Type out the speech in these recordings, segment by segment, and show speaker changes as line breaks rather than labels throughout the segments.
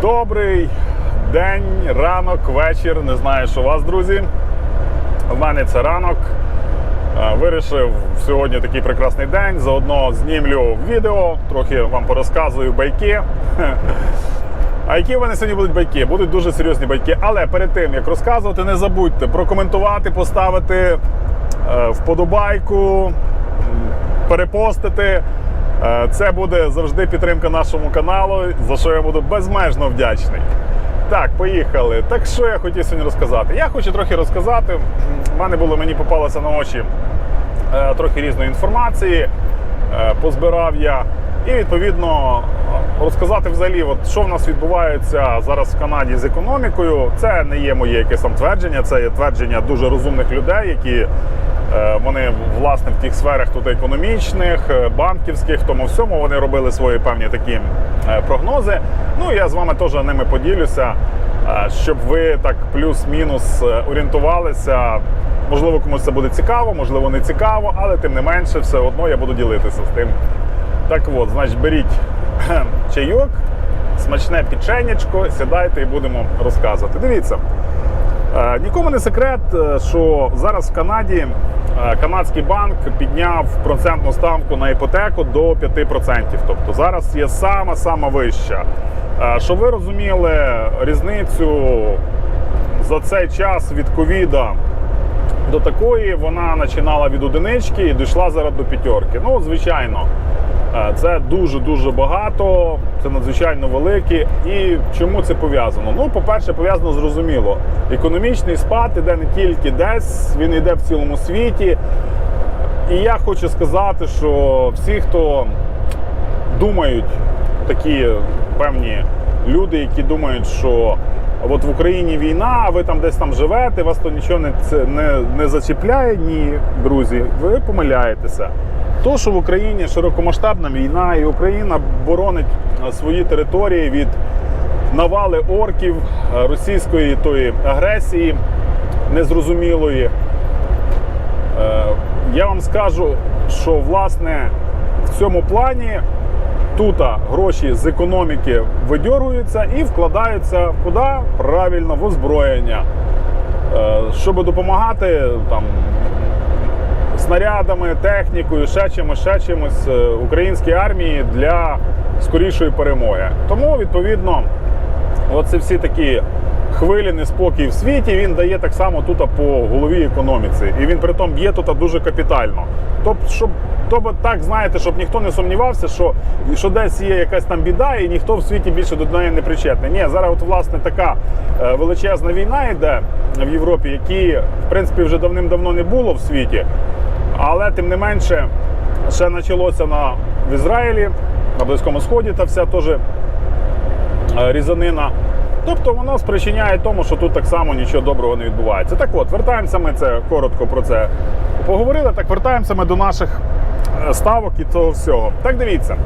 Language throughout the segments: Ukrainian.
Добрий день, ранок, вечір. Не знаю, що у вас, друзі. У мене це ранок. Е, Вирішив сьогодні такий прекрасний день. Заодно знімлю відео, трохи вам порозказую байки. А які в мене сьогодні будуть байки? Будуть дуже серйозні байки. Але перед тим як розказувати, не забудьте прокоментувати, поставити е, вподобайку, перепостити. Е, Це буде завжди підтримка нашому каналу, за що я буду безмежно вдячний. Так, поїхали. Так що я хотів сьогодні розказати? Я хочу трохи розказати. У мене було мені попалося на очі е, трохи різної інформації. Е, Позбирав я. І відповідно розказати взагалі, от, що в нас відбувається зараз в Канаді з економікою. Це не є моє якесь там твердження, це є твердження дуже розумних людей, які вони власне в тих сферах тут економічних, е, банківських, тому всьому вони робили свої певні такі е, прогнози. Ну я з вами теж ними поділюся, е, щоб ви так плюс-мінус е, орієнтувалися. Можливо, комусь це буде цікаво, можливо, не цікаво, але тим не менше, все одно я буду ділитися з тим. Так от, значить, беріть чайок, смачне печенечко, сідайте і будемо розказувати. Дивіться, е, нікому не секрет, е, що зараз в Канаді е, канадський банк підняв процентну ставку на іпотеку до 5%. Тобто зараз є сама сама вища. Е, Щоб ви розуміли різницю за цей час від ковіда до такої вона починала від одинички і дійшла зараз до п'ятерки. Ну, звичайно, е, це дуже-дуже багато, це надзвичайно велике. І чому це пов'язано? Ну, по-перше, пов'язано зрозуміло. Економічний спад іде не тільки десь, він йде в цілому світі. І я хочу сказати, що всі, хто думають, такі певні люди, які думають, що от в Україні війна, а ви там десь там живете, вас то нічого не, не, не зачіпляє. Ні, друзі, ви помиляєтеся. То, що в Україні широкомасштабна війна, і Україна боронить е, свої території від навали орків е, російської тої агресії незрозумілої. Е, Я вам скажу, що власне в цьому плані тут гроші з економіки видьоргуються і вкладаються куди? Правильно, в озброєння. Щоб допомагати там снарядами, технікою, ще чимось, ще чимось е, українській армії для скорішої перемоги. Тому, відповідно, оце всі такі хвилі неспокій в світі він дає так само тут по голові економіці. І він при тому б'є тут дуже капітально. Тобто, щоб тобто так знаєте, щоб ніхто не сумнівався, що, що десь є якась там біда, і ніхто в світі більше до неї не причетний. Ні, зараз от власне така е, величезна війна йде в Європі, які в принципі вже давним-давно не було в світі. Але тим не менше, ще почалося на в Ізраїлі, на Близькому Сході та вся теж е, різанина. Тобто воно спричиняє тому, що тут так само нічого доброго не відбувається. Так от, вертаємося ми це коротко про це поговорили. Так вертаємося ми до наших е, ставок і того всього. Так дивіться,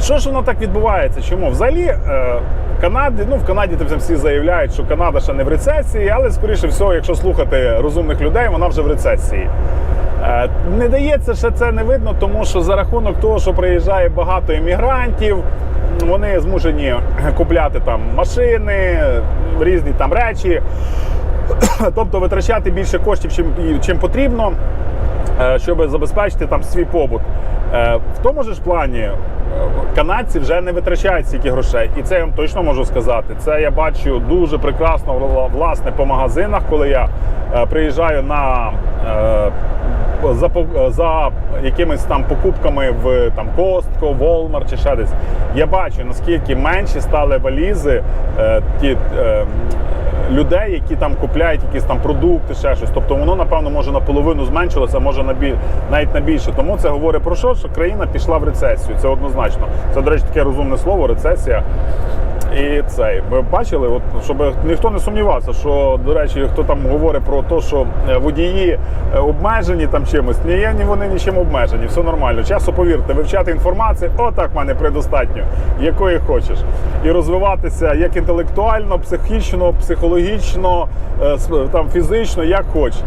що ж воно так відбувається? Чому? Взагалі, е, Канаді, ну в Канаді там всі заявляють, що Канада ще не в рецесії, але скоріше всього, якщо слухати розумних людей, вона вже в рецесії. Е, Не дається ще це не видно, тому що за рахунок того, що приїжджає багато іммігрантів, вони змушені купляти там машини, різні там речі, тобто витрачати більше коштів, чим, чим потрібно, е, щоб забезпечити там свій побут. Е, В тому ж плані канадці вже не витрачають стільки грошей, і це я вам точно можу сказати. Це я бачу дуже прекрасно власне по магазинах, коли я приїжджаю на за, по- за якимись там покупками в там Costco, Walmart чи ще десь. Я бачу наскільки менші стали валізи е, ті. Е, людей, які там купляють якісь там продукти, ще щось. Тобто воно, напевно, може наполовину зменшилося, може на біль, навіть на більше. Тому це говорить про що? Що країна пішла в рецесію. Це однозначно. Це, до речі, таке розумне слово, рецесія. І цей, ви бачили, от, щоб ніхто не сумнівався, що, до речі, хто там говорить про те, що е, водії е, обмежені там чимось, ні, вони нічим обмежені, все нормально. Часу повірте, вивчати інформацію, отак в мене предостатньо, якої хочеш. І розвиватися як інтелектуально, психічно, психологічно, е, там, фізично, як хочеш.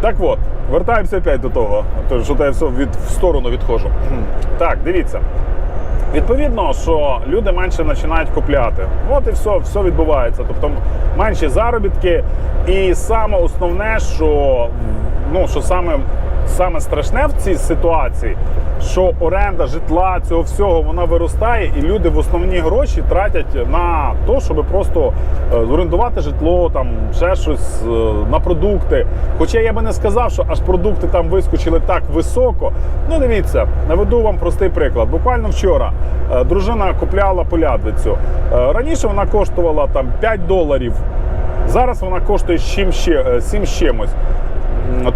Так от, вертаємося опять до того, що я все від, в сторону відходжу. Так, дивіться. Відповідно, що люди менше починають купляти. От і все, все відбувається. Тобто менші заробітки. І саме основне, що, ну, що саме, саме страшне в цій ситуації, що оренда житла цього всього вона виростає, і люди в основні гроші тратять на те, щоб просто е, орендувати житло, там ще щось е, на продукти. Хоча я би не сказав, що аж продукти там вискочили так високо. Ну, дивіться, наведу вам простий приклад. Буквально вчора е, дружина купляла полядвицю. Раніше вона коштувала там 5 доларів. Зараз вона коштує 7 ще, е, 7 з чимось.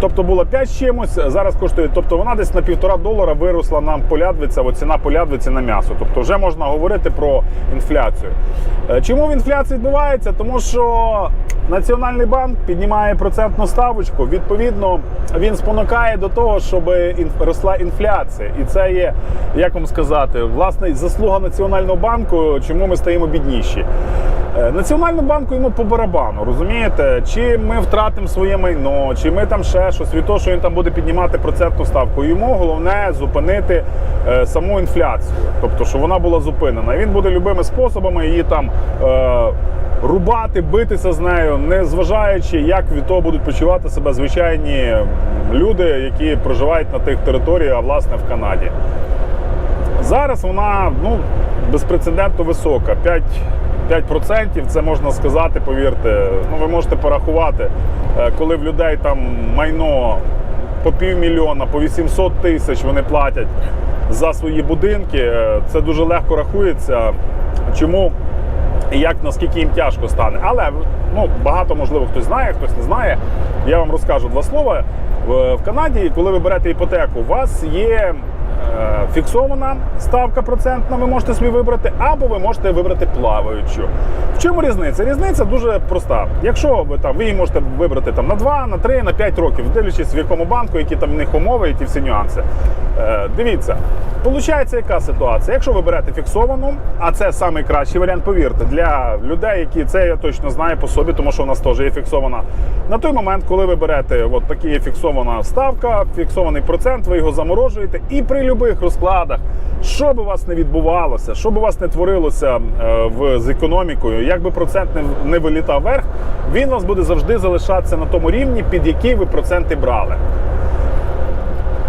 Тобто було 5 з чимось, зараз коштує. Тобто вона десь на півтора долара виросла нам полядвиця, ціна полядвиці на м'ясо. Тобто вже можна говорити про інфляцію. Е, Чому в інфляції відбувається? Тому що Національний банк піднімає процентну ставочку. Відповідно, він спонукає до того, щоб росла інфляція. І це є, як вам сказати, власне заслуга Національного банку, чому ми стаємо бідніші. Е, Національному банку йому по барабану, розумієте? Чи ми втратимо своє майно, чи ми там ще щось від того, що він там буде піднімати процентну ставку. Йому головне зупинити е, саму інфляцію, тобто, щоб вона була зупинена. Він буде любими способами її там. Е, Рубати, битися з нею, не зважаючи, як від того будуть почувати себе звичайні люди, які проживають на тих територіях, а власне в Канаді. Зараз вона ну, безпрецедентно висока. 5, 5% це можна сказати, повірте. Ну, ви можете порахувати, е, коли в людей там майно по півмільйона, по 800 тисяч вони платять за свої будинки. е, Це дуже легко рахується. Чому і як наскільки їм тяжко стане. Але ну, багато можливо хтось знає, хтось не знає. Я вам розкажу два слова. В в Канаді, коли ви берете іпотеку, у вас є е, фіксована ставка процентна, ви можете собі вибрати, або ви можете вибрати плаваючу. В чому різниця? Різниця дуже проста. Якщо ви там ви її можете вибрати там на 2, на 3, на 5 років, дивлячись в якому банку, які там в них умови і ті всі нюанси. Е, дивіться, Получається, яка ситуація? Якщо ви берете фіксовану, а це найкращий варіант, повірте, для людей, які це я точно знаю по собі, тому що у нас теж є фіксована. На той момент, коли ви берете от такі фіксована ставка, фіксований процент, ви його заморожуєте, і при будь-яких розкладах, що би у вас не відбувалося, що би у вас не творилося е, в, з економікою, як би процент не, не вилітав вверх, він у вас буде завжди залишатися на тому рівні, під який ви проценти брали.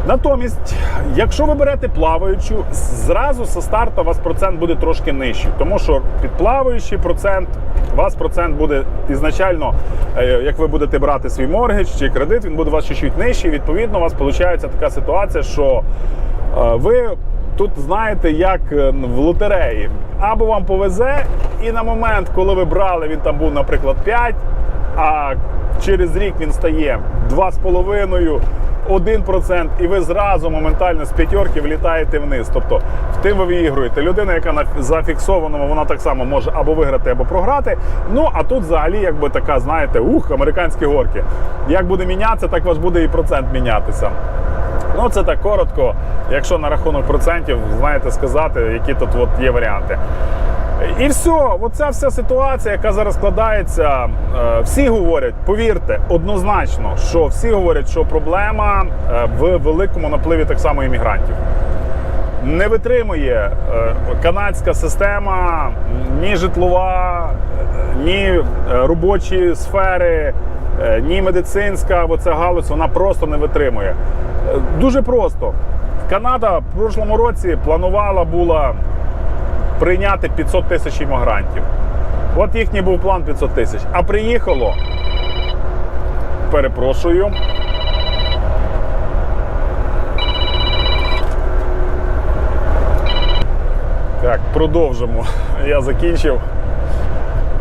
Натомість, якщо ви берете плаваючу, зразу со старту у вас процент буде трошки нижчий, тому що під плаваючий процент у вас процент буде ізначально, е, як ви будете брати свій моргідж чи кредит, він буде у вас чуть-чуть нижчий. Відповідно, у вас виходить така ситуація, що е, ви тут знаєте, як е, в лотереї. Або вам повезе, і на момент, коли ви брали, він там був, наприклад, 5, а через рік він стає 2,5%. 1%, і ви зразу моментально з п'ятерки влітаєте вниз. Тобто в тим ви виігруєте. Людина, яка на зафіксованому, вона так само може або виграти, або програти. Ну а тут взагалі, якби така, знаєте, ух, американські горки. Як буде мінятися, так ваш буде і процент мінятися. Ну, це так коротко. Якщо на рахунок процентів знаєте сказати, які тут от є варіанти. І все, оця вся ситуація, яка зараз складається, е, всі говорять, повірте, однозначно, що всі говорять, що проблема е, в великому напливі так само іммігрантів. Не витримує е, канадська система ні житлова, ні робочі сфери, ні медицинська, бо ця галузь вона просто не витримує. Дуже просто. Канада в прошлому році планувала була прийняти 500 тисяч іммігрантів. От їхній був план 500 тисяч. А приїхало, перепрошую. Так, продовжимо. Я закінчив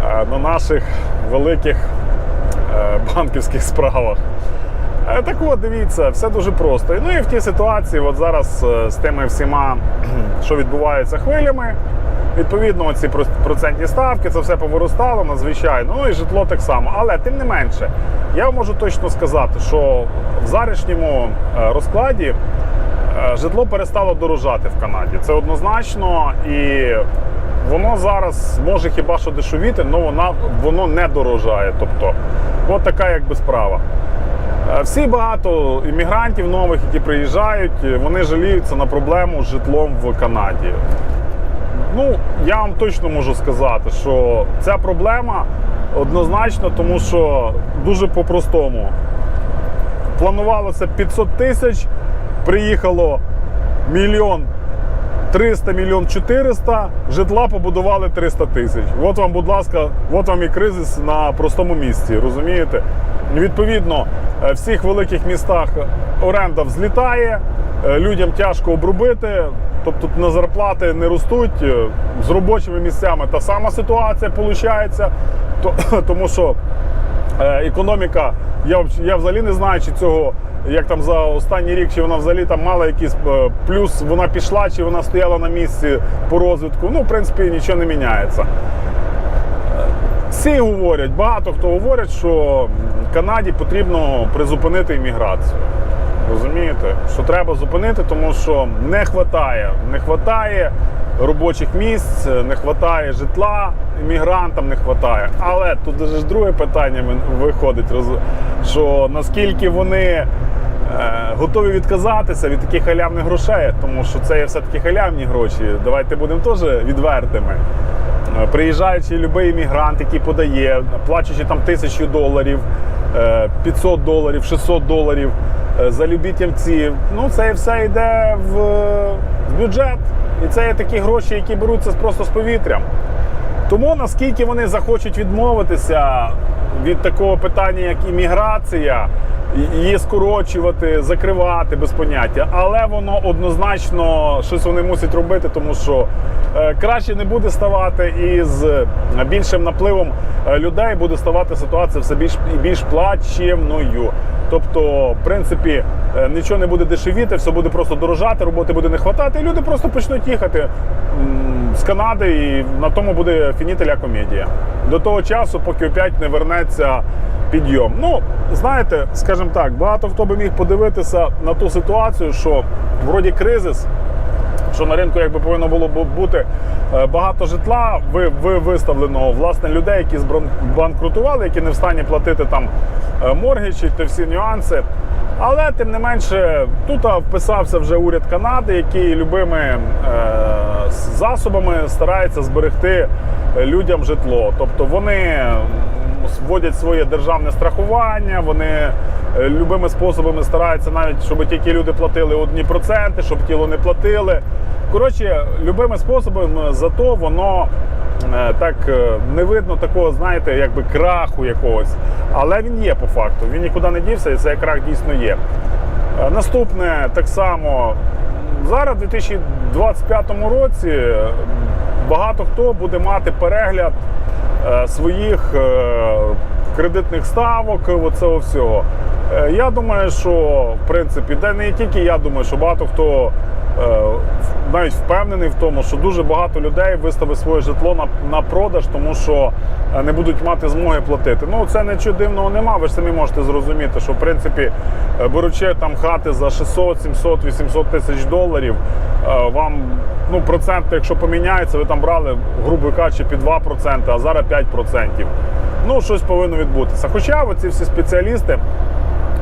е, на наших великих е, банківських справах. Е, Так от, дивіться, все дуже просто. Ну і в тій ситуації, от зараз з тими всіма, що відбувається хвилями, відповідно, ці процентні ставки, це все повиростало надзвичайно. Ну і житло так само. Але тим не менше, я можу точно сказати, що в зарішньому е, розкладі е, житло перестало дорожати в Канаді. Це однозначно і. Воно зараз може хіба що дешевіти, але вона, воно не дорожає. Тобто, от така якби справа. Е, Всі багато іммігрантів нових, які приїжджають, вони жаліються на проблему з житлом в Канаді. Ну, я вам точно можу сказати, що ця проблема однозначно, тому що дуже по-простому. Планувалося 500 тисяч, приїхало мільйон 300, мільйон 400, житла побудували 300 тисяч. От вам, будь ласка, от вам і кризис на простому місці, розумієте? Відповідно, е, в всіх великих містах оренда взлітає, людям тяжко обробити, тобто на зарплати не ростуть. е, З робочими місцями та сама ситуація виходить, тому що е, економіка, я, я взагалі не знаю, чи цього, як там за останній рік, чи вона взагалі там мала якийсь е, плюс, вона пішла, чи вона стояла на місці по розвитку. Ну, в принципі, нічого не міняється. Всі говорять, багато хто говорять, що Канаді потрібно призупинити імміграцію. Розумієте, що треба зупинити, тому що не вистачає, не вистачає робочих місць, не вистачає житла, іммігрантам не вистачає. Але тут ж друге питання виходить, що наскільки вони е, готові відказатися від таких халявних грошей, тому що це є все-таки халявні гроші. Давайте будемо теж відвертими. Е, Приїжджаючи будь-який іммігрант, який подає, плачучи там тисячу доларів, е, 500 доларів, 600 доларів е, за любітівців. ну це все йде в, бюджет. І це є такі гроші, які беруться просто з повітрям. Тому наскільки вони захочуть відмовитися від такого питання, як імміграція, її скорочувати, закривати без поняття, але воно однозначно щось вони мусять робити, тому що е, краще не буде ставати і з більшим напливом е, людей буде ставати ситуація все більш і більш плачевною. Тобто, в принципі, е, нічого не буде дешевіти, все буде просто дорожати, роботи буде не хватати, і люди просто почнуть їхати з Канади, і на тому буде фінітеля комедія. До того часу, поки опять не вернеться підйом. Ну, знаєте, скажімо так, багато хто би міг подивитися на ту ситуацію, що вроді кризис, що на ринку якби повинно було бути е, багато житла, ви, ви виставлено власне людей, які збран- банкрутували, які не в стані платити там е, моргічі та всі нюанси. Але тим не менше, тут вписався вже уряд Канади, який любими е, засобами старається зберегти е, людям житло. Тобто вони вводять своє державне страхування, вони любими способами стараються навіть, щоб тільки люди платили одні проценти, щоб тіло не платили. Коротше, любими способами зато воно е, так е, не видно такого, знаєте, якби краху якогось. Але він є по факту. Він нікуди не дівся, і цей крах дійсно є. Е, Наступне так само. Зараз, у 2025 році, е, багато хто буде мати перегляд е, своїх е, кредитних ставок, оцього всього. Е, Я думаю, що в принципі, де не тільки я думаю, що багато хто е, навіть впевнений в тому, що дуже багато людей виставить своє житло на, на продаж, тому що е, не будуть мати змоги платити. Ну це нічого дивного нема. Ви ж самі можете зрозуміти, що в принципі, беручи там хати за 600, 700, 800 тисяч доларів, вам ну проценти, якщо поміняються, ви там брали, грубо кажучи, під 2%, а зараз 5%. Ну, щось повинно відбутися. Хоча оці всі спеціалісти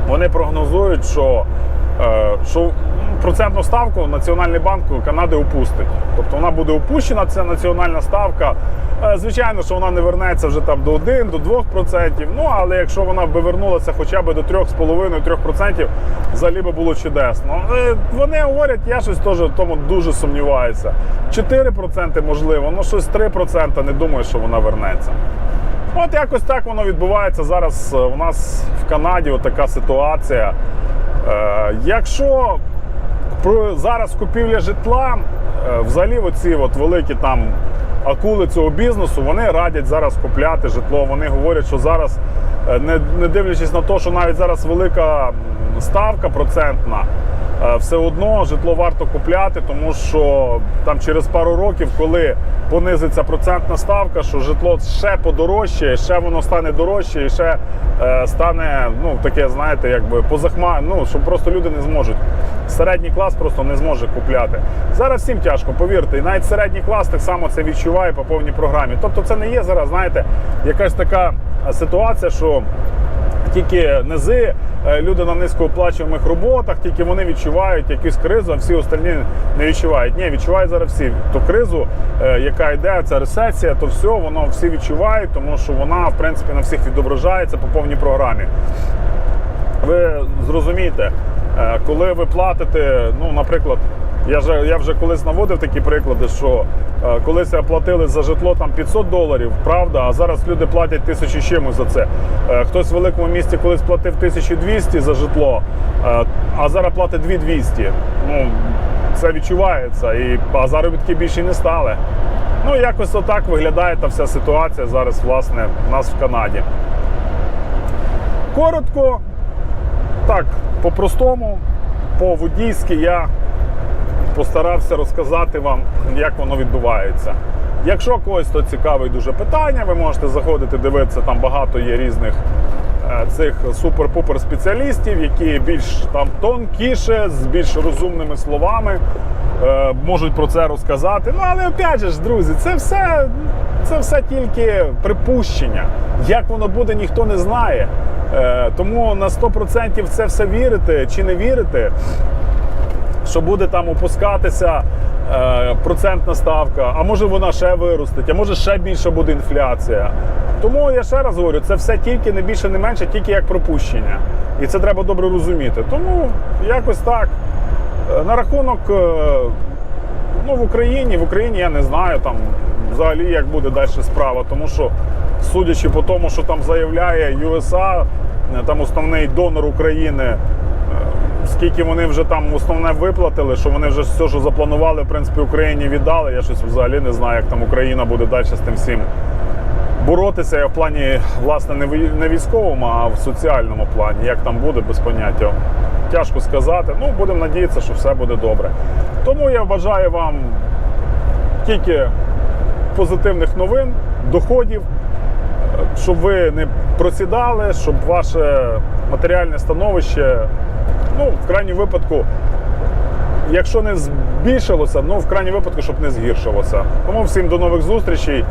вони прогнозують, що, е, що процентну ставку Національний банк Канади опустить. Тобто вона буде опущена, ця національна ставка. Е, Звичайно, що вона не вернеться вже там до 1, до 2%. Ну, але якщо вона би вернулася хоча б до 3,5-3%, взагалі би було чудесно. Е, Вони говорять, я щось теж в тому дуже сумніваюся. 4% можливо, ну щось 3% не думаю, що вона вернеться. От якось так воно відбувається зараз е, у нас в Канаді. Така ситуація. Е, якщо зараз купівля житла, е, взагалі оці от великі там акули цього бізнесу, вони радять зараз купляти житло. Вони говорять, що зараз, е, не дивлячись на те, що навіть зараз велика ставка процентна. Е, Все одно житло варто купляти, тому що там через пару років, коли понизиться процентна ставка, що житло ще подорожчає, ще воно стане дорожче і ще е, стане ну таке, знаєте, якби позахма, ну щоб просто люди не зможуть. Середній клас просто не зможе купляти. Зараз всім тяжко, повірте, і навіть середній клас так само це відчуває по повній програмі. Тобто, це не є зараз, знаєте, якась така ситуація, що тільки низи люди на низькооплачуваних роботах, тільки вони відчувають якусь кризу, а всі остальні не відчувають. Ні, відчувають зараз всі ту кризу, е, яка йде, ця рецесія, то все, воно всі відчувають, тому що вона, в принципі, на всіх відображається по повній програмі. Ви зрозумієте, е, коли ви платите, ну, наприклад, я вже, я вже колись наводив такі приклади, що е, колись платили за житло там 500 доларів, правда, а зараз люди платять тисячу чимось за це. Е, Хтось в великому місті колись платив 1200 за житло, е, а зараз платить 2200. Ну, це відчувається, і, а заробітки більше не стали. Ну, якось отак виглядає та вся ситуація зараз, власне, у нас в Канаді. Коротко, так, по-простому, по-водійськи я постарався розказати вам, як воно відбувається. Якщо когось то цікавить дуже питання, ви можете заходити, дивитися, там багато є різних е, цих супер-пупер спеціалістів, які більш там тонкіше, з більш розумними словами е, можуть про це розказати. Ну, але опять же друзі, це все, це все тільки припущення. Як воно буде, ніхто не знає. Е, тому на 100% це все вірити чи не вірити, що буде там опускатися е, процентна ставка, а може вона ще виростить, а може ще більше буде інфляція. Тому я ще раз говорю, це все тільки не більше, не менше, тільки як пропущення. І це треба добре розуміти. Тому якось так. Е, На рахунок е, ну, в Україні, в Україні я не знаю там взагалі як буде далі справа, тому що судячи по тому, що там заявляє USA, е, там основний донор України, скільки вони вже там основне виплатили, що вони вже все, що запланували, в принципі, Україні віддали. Я щось взагалі не знаю, як там Україна буде далі з тим всім боротися. Я в плані, власне, не військовому, а в соціальному плані. Як там буде, без поняття. Тяжко сказати. Ну, будемо надіятися, що все буде добре. Тому я бажаю вам тільки позитивних новин, доходів, щоб ви не просідали, щоб ваше матеріальне становище, ну, в крайньому випадку, якщо не збільшилося, ну в крайньому випадку, щоб не згіршилося. Тому всім до нових зустрічей.